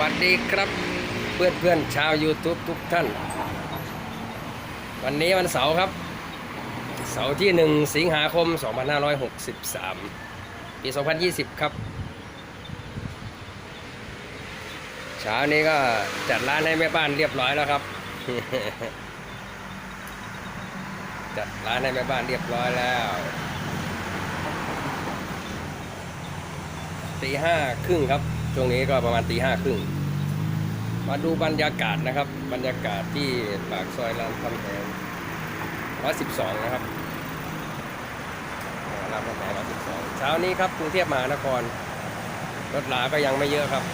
วัสดีครับเพื่อนเพื่อนชาว YouTube ทุกท่าน วันนี้วันเสาร์ครับ เสาร์ที่ 1 สิงหาคม 2563 ปี 2020 ครับ เช้านี้ก็จัดร้านให้แม่บ้านเรียบร้อยแล้วครับ จัดร้านให้แม่บ้านเรียบร้อยแล้วตีห้าครึ่งครับ ช่วงนี้ก็ประมาณตีห้าครึ่ง มาดูบรรยากาศนะครับ บรรยากาศที่ปากซอยรามคำแหง112นะครับรามคำแหง112เช้านี้ครับกรุงเทพมหานคร รถหลาก็ยังไม่เยอะครับ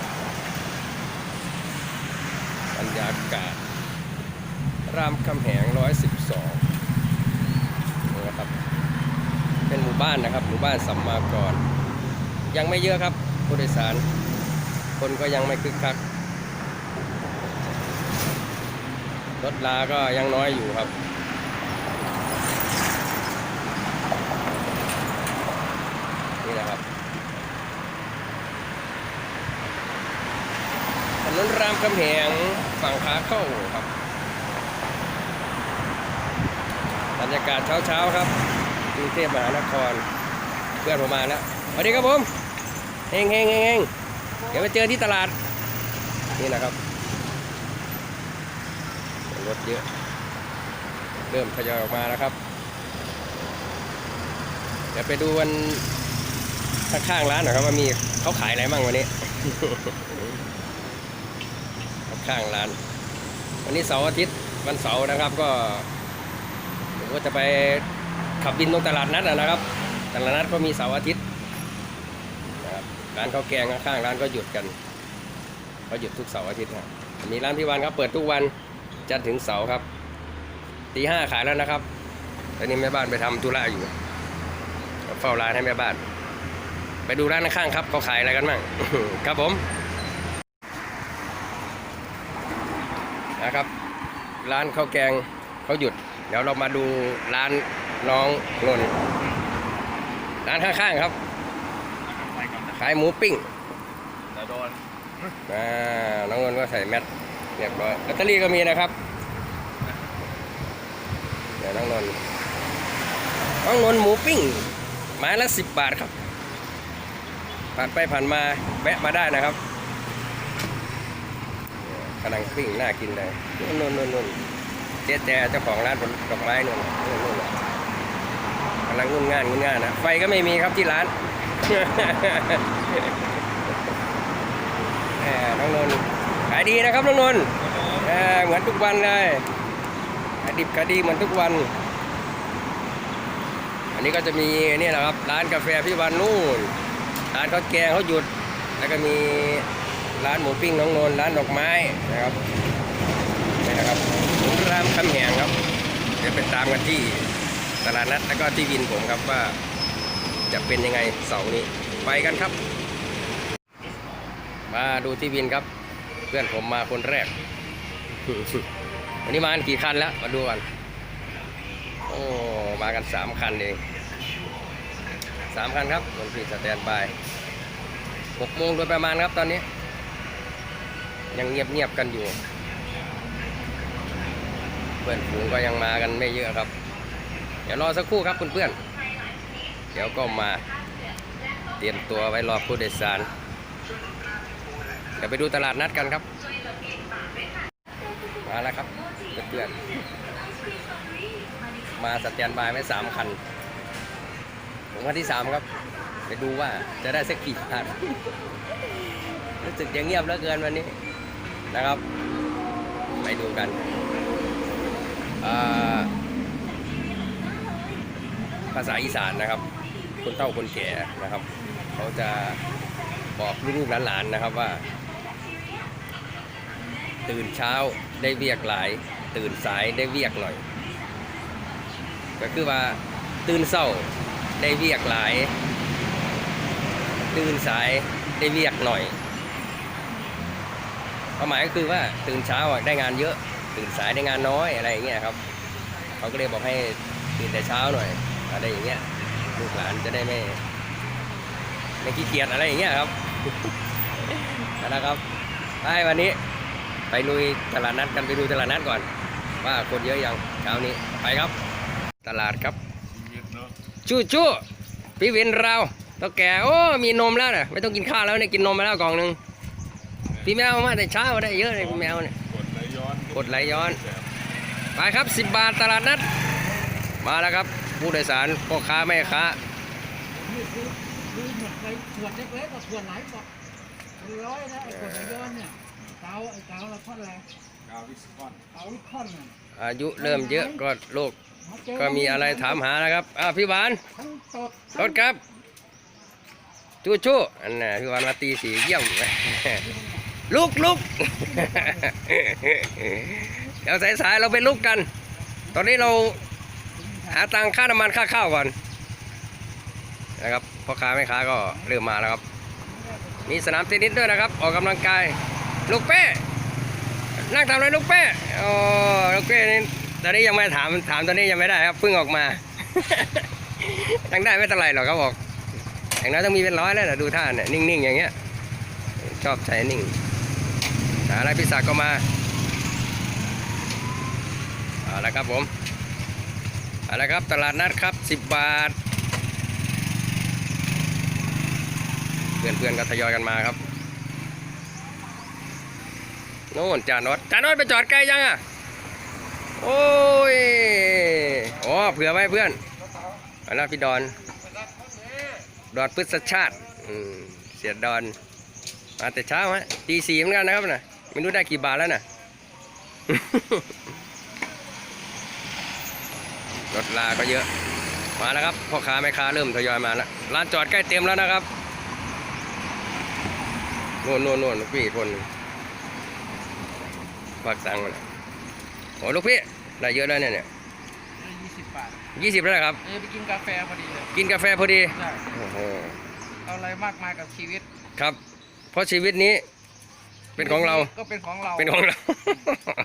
บรรยากาศ รามคำแหง112นี่นะครับ เป็นหมู่บ้านนะครับ หมู่บ้านสัมมากร ยังไม่เยอะครับผู้โดยสาร คนก็ยังไม่คึกคัก รถลาก็ยังน้อยอยู่ครับ นี่นะครับถนนรามคำแหงฝั่งขาเข้าครับบรรยากาศเช้าๆครับกรุงเทพมหานคร เพื่อนผมมาแล้วสวัสดีครับผมเฮงเฮงเฮงเฮง เดี๋ยวไปเจอที่ตลาด นี่นะครับรถเยอะ เริ่มทยอยออกมาแล้วครับ เดี๋ยวไปดูวันข้างๆร้านหน่อยครับว่ามีเขาขายอะไรบ้างวันนี้ข้างๆร้าน วันนี้เสาร์อาทิตย์วันเสาร์นะครับก็ผมก็จะไปขับบินตรงตลาดนัดนะครับ ตลาดนัดก็มีเสาร์อาทิตย์ ร้านข้าวแกงข้างๆร้านก็หยุดกันเขาหยุดทุกเสาร์อาทิตย์ครับอันนี้ร้านพี่วันครับเปิดทุกวันจันทร์ถึงเสาร์ครับตีห้าขายแล้วนะครับตอนนี้แม่บ้านไปทำธุระอยู่เฝ้าร้านให้แม่บ้าน ไปดูร้านข้างๆครับเขาขายอะไรกันบ้างครับผมนะครับ ร้านข้าวแกงเขาหยุด เดี๋ยวเรามาดูร้านน้องนนร้านข้างๆครับ ขายหมูปิ้งเดี๋ยวโดนอ่าน้องนนท์ก็ใส่แมสเรียบร้อยลอตเตอรี่ก็มีนะครับเดี๋ยวน้องนนท์น้องนนท์หมูปิ้งไม้ละสิบบาทครับ ผ่านไปผ่านมาแวะมาได้นะครับกำลังปิ้งน่ากินเลยนนท์นนท์นนท์เจ๊แจเจ้าของร้านผลดอกไม้นนท์นนท์นนท์กำลังงุ่นง่านงุ่นง่านนะไฟก็ไม่มีครับที่ร้านแหม น้องนนท์ขายดีนะครับน้องนนท์เออเหมือนทุกวันเลยขายดิบขายดีเหมือนทุกวัน อันนี้ก็จะมีนี่แหละครับร้านกาแฟพี่วันนู่นร้านข้าวแกงเขาหยุด แล้วก็มีร้านหมูปิ้งน้องนนท์ร้านดอกไม้นะครับนี่นะครับรามคำแหงครับเดี๋ยวไปตามกันที่ตลาดนัดแล้วก็ที่วินผมครับว่า จะเป็นยังไงเสาร์นี้ ไปกันครับ มาดูที่วินครับ เพื่อนผมมาคนแรก วันนี้มากันกี่คันแล้ว มาดูกัน โอ้ มากันสามคันเองสามคันครับบนพี่สแตนบายหกโมงโดยประมาณครับตอนนี้ ยังเงียบเงียบกันอยู่ เพื่อนฝูงก็ยังมากันไม่เยอะครับ เดี๋ยวรอสักครู่ครับเพื่อนๆ เดี๋ยวก็มาเตรียมตัวไว้รอผู้โดยสาร เดี๋ยวไปดูตลาดนัดกันครับ มาแล้วครับเพื่อนๆมาสแตนบายไว้สามคัน ผมคันที่สามครับ ไปดูว่าจะได้สักกี่คันรู้สึกจะเงียบเหลือเกินวันนี้นะครับ ไปดูกันภาษาอีสานนะครับ คนเฒ่าคนแก่นะครับ เขาจะบอกลูกๆหลานๆนะครับว่า ตื่นเช้าได้เวียกหลาย ตื่นสายได้เวียกหน่อย ก็คือว่าตื่นเศร้าได้เวียกหลาย ตื่นสายได้เวียกหน่อยความหมายก็คือว่าตื่นเช้าได้งานเยอะ ตื่นสายได้งานน้อยอะไรอย่างเงี้ยครับ เขาก็เลยบอกให้ตื่นแต่เช้าหน่อยอะไรอย่างเงี้ย ลูกหลานจะได้ไม่ไม่ขี้เกียจอะไรอย่างเงี้ยครับนะครับไปวันนี้ไปลุยตลาดนัดกันไปดูตลาดนัดก่อน ว่าคนเยอะยังเช้านี้ไปครับ ตลาดครับชู้ชู้พี่วินเราตัวแก่โอ้มีนมแล้วน่ะไม่ต้องกินข้าวแล้วเนี่ยกินนมมาแล้วกล่องหนึ่งพี่แมวมาแต่เช้าได้เยอะเลยพี่แมวเนี่ยกดไหลย้อนกดไหลย้อนไปครับ 10 บาทตลาดนัดมาแล้วครับ ผู้โดยสารพ่อค้าแม่ค้านี่คือคือหมดไปขวดเล็กๆกับขวดหลายกว่าเป็นร้อยนะไอ้ขวดไหนย้อนเนี่ยเกาไอ้เกาละท่อนอะไรกาววิสคอนเกาลูกท่อนน่ะอายุเริ่มเยอะก็โรคาเจก็มีอะไรถามหานะครับอ้าวพี่หวานทั้งตดรถครับชู้ชู้อันน่ะพี่หวานมาตีสีเยี่ยมลุกลุกเดี๋ยวสายๆเราไปลุกกัน ตอนนี้เรา หาตังค่าน้ำมันค่าข้าวก่อนนะครับพ่อค้าแม่ค้าก็เริ่มมาแล้วครับ มีสนามเทนนิสด้วยนะครับ ออกกำลังกายลูกเป้ นั่งทำอะไรลูกเป้โอ้ลูกเป้นี่ตอนนี้ยังไม่ถามถามตอนนี้ยังไม่ได้ครับเพิ่งออกมายังได้ไม่เท่าไหร่หรอกครับบอกอย่างน้อยต้องมีเป็นร้อยแล้วนะดูท่าเนี่ยนิ่งๆอย่างเงี้ยชอบใช้นิ่งหาอะไรพิศักดิ์ก็มาเอาละครับผม อาละครับตลาดนัดครับ 10 บาท เพื่อนๆก็ทยอยกันมาครับโน่นจานอดจานอดไปจอดไกลยังอะ โอ้ยอ๋อเผื่อไว้เพื่อนอันนั้นพี่ดอน ดอนพฤษชาติเสียดอน มาแต่เช้าฮะตีสี่เหมือนกันนะครับนะไม่รู้ได้กี่บาทแล้วนะ รถลาก็เยอะ มาแล้วครับพ่อค้าแม่ค้าเริ่มทยอยมาแล้วร้านจอดใกล้เต็มแล้วนะครับโน่นโน่นโน่นลูกพี่คนหนึ่งฝากตังค์มาน่ะโอ้ลูกพี่ได้เยอะแล้วเนี่ยเนี่ยยี่สิบบาทยี่สิบแล้วเหรอครับเออไปกินกาแฟพอดีเลยกินกาแฟพอดีใช่โอ้โหเอาอะไรมากมายกับชีวิตครับ เพราะชีวิตนี้ เป็นของเรา ก็เป็นของเราเป็นของเรา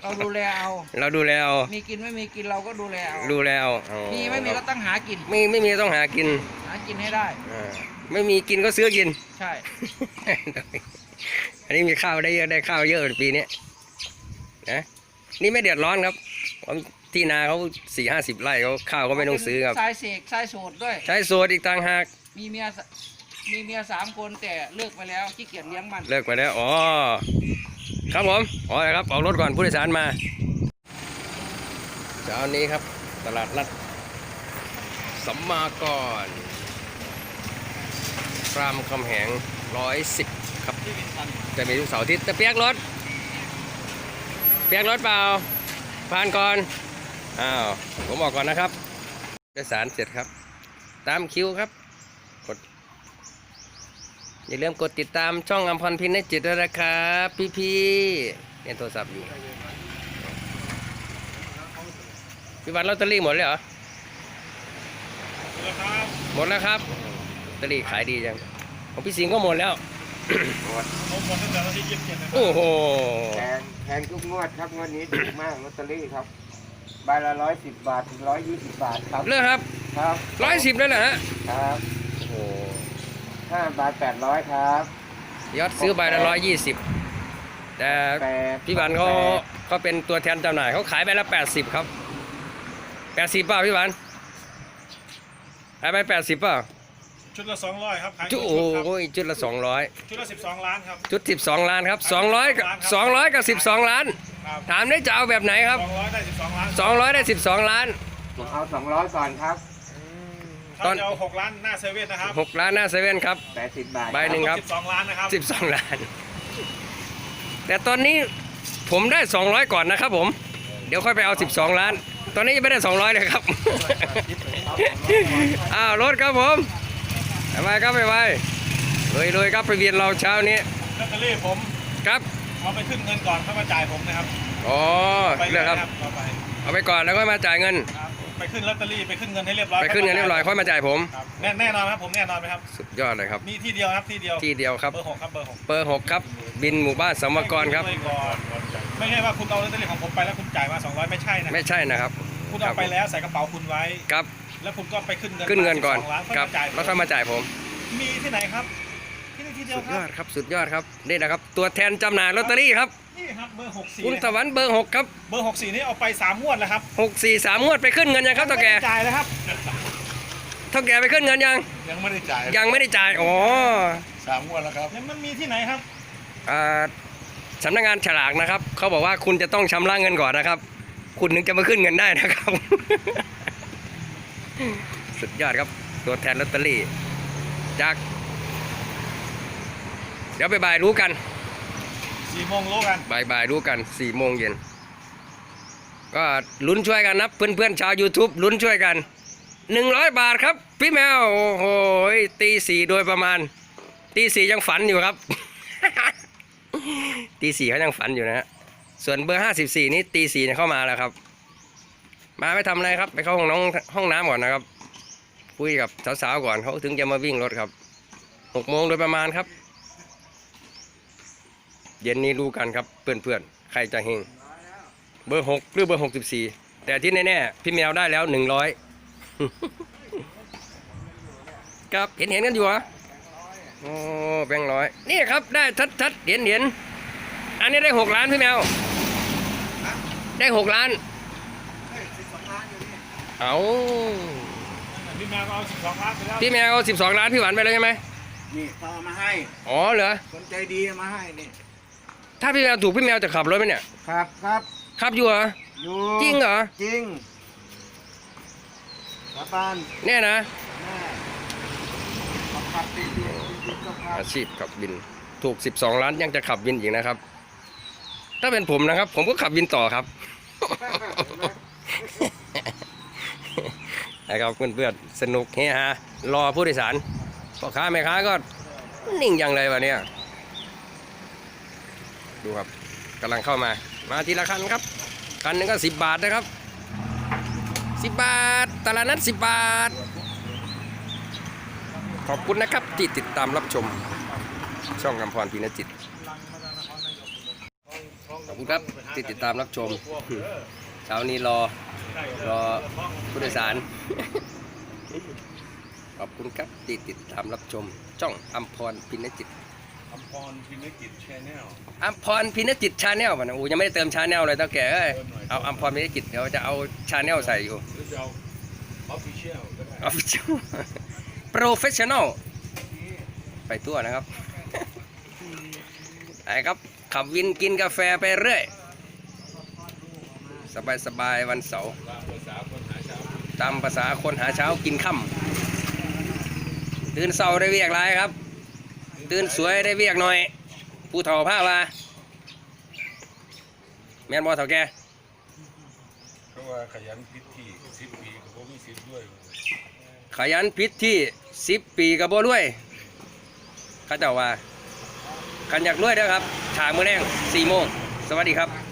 เราดูแลเอา เราดูแลเอามีกินไม่มีกินเราก็ดูแลเอาดูแลเอาอ๋อมีไม่มีก็ต้องหากินไม่ไม่มีต้องหากินหากินให้ได้ อ่าไม่มีกินก็ซื้อกิน ใช่ อันนี้มีข้าวได้เยอะได้ข้าวเยอะปีนี้นะนี่ไม่เดือดร้อนครับเพราะที่นาเขาสี่ห้าสิบไร่เขาข้าวก็ไม่ต้องซื้อครับสายเสกสายโสดด้วย ใช้โซดอีกต่างหาก มีเมียส มีเมียสามคนแต่เลิกไปแล้วขี้เกียจเลี้ยงมันเลิกไปแล้วอ๋อครับผมอ๋อครับออกรถก่อนผู้โดยสารมาเช้านี้ครับ ตลาดนัดสัมมากรรามคำแหงร้อยสิบครับ จะมีทุกเสาร์อาทิตย์จะเปียกรถ เปียกรถเปล่าผ่านก่อนอ้าวผมบอกก่อนนะครับโดยสารเสร็จครับ ตามคิวครับ อย่าลืมกดติดตามช่องอัมพรพินในจิตด้วยนะครับพี่พี่ๆเนี่ยโทรศัพท์อยู่พี่วันลอตเตอรี่หมดเลยเหรอแล้วครับหมดแล้วครับลอตเตอรี่ขายดีจังของพี่สิงห์ก็หมดแล้วผมหมดตั้งแต่วันที่ยี่สิบเจ็ดนะครับโอ้โหแพงแพงทุกงวดครับงวดนี้ถูกมากลอตเตอรี่ครับใบละร้อยสิบบาทถึงร้อยยี่สิบบาทครับเลิกครับครับร้อยสิบแล้วนะฮะครับ หห้าบาทแปดร้อยครับยอดซื้อใบละร้อยยี่สิบแต่แปดพี่บันเขาเขาเป็นตัวแทนจำหน่ายเขาขายใบละแปดสิบครับแปดสิบเปล่าพี่บันขายไปแปดสิบเปล่าชุดละสองร้อยครับขายจุชุโอ้ดครับโหจุดละสองร้อยชุดละสิบสองล้านครับจุดสิบสองล้านครับสองร้อยสองร้อยกับสิบสองล้านครับถามได้จะเอาแบบไหนครับสองร้อยได้สิบสองล้านสองร้อยได้สิบสองล้านผมเอาสองร้อยก่อนครับ ตอถ้านจะเอาหกล้านหน้าเซเว่นนะครับหกล้านหน้าเซเว่นครับแปดสิบบาทใบหนึ่งครับสิบสองล้านนะครับสิบสองล้าน แต่ตอนนี้ผมได้สองร้อยก่อนนะครับผมเดี๋ยวค่อยไปเอาสิบสองล้าน ตอนนี้ยังไม่ได้สองร้อยเลยครับอ้าวรถครับผมไปไปครับไปไปเลยเลยครับไปเวียนเราเช้านี้ลอตเตอรี่ผมครับเอาไปขึ้นเงินก่อนเข้ามาจ่ายผมนะครับอ๋อไปเลือกครับเอาไปเอาไปก่อนแล้วค่อยมาจ่ายเงินครับ ไปขึ้นลอตเตอรี่ไปขึ้นเงินให้เรียบร้อยไปขึ้นเงินเรียบร้อยค่อยมาจ่ายผมครับแน่แน่นอนครับผมแน่นอนไหมครับสุดยอดเลยครับมีที่เดียวครับที่เดียวที่เดียวครับเบอร์หกครับเบอร์หกเบอร์หกครับ บินหมู่บ้านสมกรครับไว้ก่อนไม่ใช่ว่าคุณเอาลอตเตอรี่ของผมไปแล้วคุณจ่ายมา200 ไม่ใช่นะไม่ใช่นะครับคุณครัเอาบไปแล้วใส่กระเป๋าคุณไว้ครับ แล้วคุณก็ไปขึ้นเงินขึ้นเงินก่อน12ล้านครับค่อยมาจ่ายแล้วค่อยมาจ่ายผม มีที่ไหนครับ ที่นี่ที่ทีเดียสุวดคยรัอบดครับสุดยอดครับนี่นะครับตัวแทนจำหน่ายลอตเตอรี่ครับนี่ครับเบอร์หกสี่คุณสวรรค์เบอร์หกครับเบอร์หกสี่นี่เอาไปสามงวดแล้วครับหกสี่สามงวดไปขึ้นเงินยังครับเท่าแก่ไม่ได้จ่ายเลยครับ เท่าแก่ไปขึ้นเงินยังยังไม่ได้จ่ายยังไม่ได้จ่ายอ๋อสามงวดแล้วครับยังมันมีที่ไหนครับ อ่าสำนักงานฉลากนะครับเขาบอกว่าคุณจะต้องชำระเงินก่อนนะครับ คุณถึงจะมาขึ้นเงินได้นะครับ สุดยอดครับตัวแทนลอตเตอรี่จากเดี๋ยวบ่ายๆรู้กันสี่โมงรู้กันบ่ายๆรู้กัน4โมงเย็นก็ลุ้นช่วยกันนะเพื่อนๆชาว YouTube ลุ้นช่วยกัน 100 บาทครับ พี่แมว โอ้โหตีสี่โดยประมาณ ตีสี่ยังฝันอยู่ครับ ตีสี่เขายังฝันอยู่นะฮะส่วนเบอร์ห้าสิบสี่นี้ตีสี่เนี่ยเข้ามาแล้วครับ มาไม่ทำอะไรครับ ไปเข้าห้องน้องห้องน้ำก่อนนะครับคุยกับสาวๆก่อนเขาถึงจะมาวิ่งรถครับหกโมงโดยประมาณครับ เย็นนี้รู้กันครับเพื่อนๆ ใครจะเฮงเบอร์หกหรือเบอร์หกสิบสี่แต่ที่แน่ๆ พี่แมวได้แล้วหนึ่งร้อยครับเห็นเห็นๆกันอยู่เหรอโอ้แบงค์ร้อยนี่ครับได้ชัดชัดๆเห็นเห็นๆอันนี้ได้หกล้านพี่แมว ได้หกล้าน เอาพี่แมวก็เอาสิบสองล้านไปแล้วพี่แมวเอาสิบสองล้านพี่หวานไปแล้วใช่ไหมนี่เขาเอามาให้ อ๋อเหรอ คนใจดีเอามาให้นี่ ถ้าพี่แมวถูกพี่แมวจะขับรถไหมเนี่ยครับครับขับอยู่เหรออยู่จริงเหรอจริงสาบานเนี่ยนะแม่ขับขับติดติดติดก็ขับอาชีพขับวินถูก 12 ล้านยังจะขับวินอีกนะครับ ถ้าเป็นผมนะครับ ผมก็ขับวินต่อครับ นะครับเพื่อนๆสนุกเฮฮารอผู้โดยสารพ่อค้าแม่ค้าก็นิ่งอย่างไรวะเนี่ย ดูครับกำลังเข้ามา มาทีละคันครับ คันหนึงก็10บาทนะครับ10บาทตลาดนัด10บาท ขอบคุณนะครับที่ติดตามรับชม ช่องกำพรพีนจิต ขอบคุณครับที่ติดตามรับชมเช้านี้รอรอผู้โดยสาร ขอบคุณครับที่ติดตามรับชม ช่องอัมพรพินจิต อมพรพินกิจชแนลอัมพรพินจิตชาแนลมันโอ้ยังไม่ได้เติมชาแนลเลยเท่าแก่เอ้ยเอาอัมพรพินจิตเดี๋ยวจะเอาชาแนลใส่อยู่หรือจะเอาออฟฟิเชียลก็ได้ออฟฟิเชียลโปรเฟชชั่นอลไปตัวนะครับไปครับขับวินกินกาแฟไปเรื่อย สบายสบายๆวันเสาร์ตามภาษาคนหาเช้าตามภาษาคนหาเช้ากินค่ำตื่นเสาได้เวียกไรครับ ตื่นสวยได้เวียกหน่อย ผู้เฒ่าผ้าว่าแม่นบอเฒ่าแกเพราะว่าขยันพิธีสิบปีก็บ่มีสิทธิ์ด้วยขยันพิษที่สิบปีกับบ่รวยเขาเจ้าว่าขันอยากรวยเด้อครับถามมือแรงสี่โมงสวัสดีครับ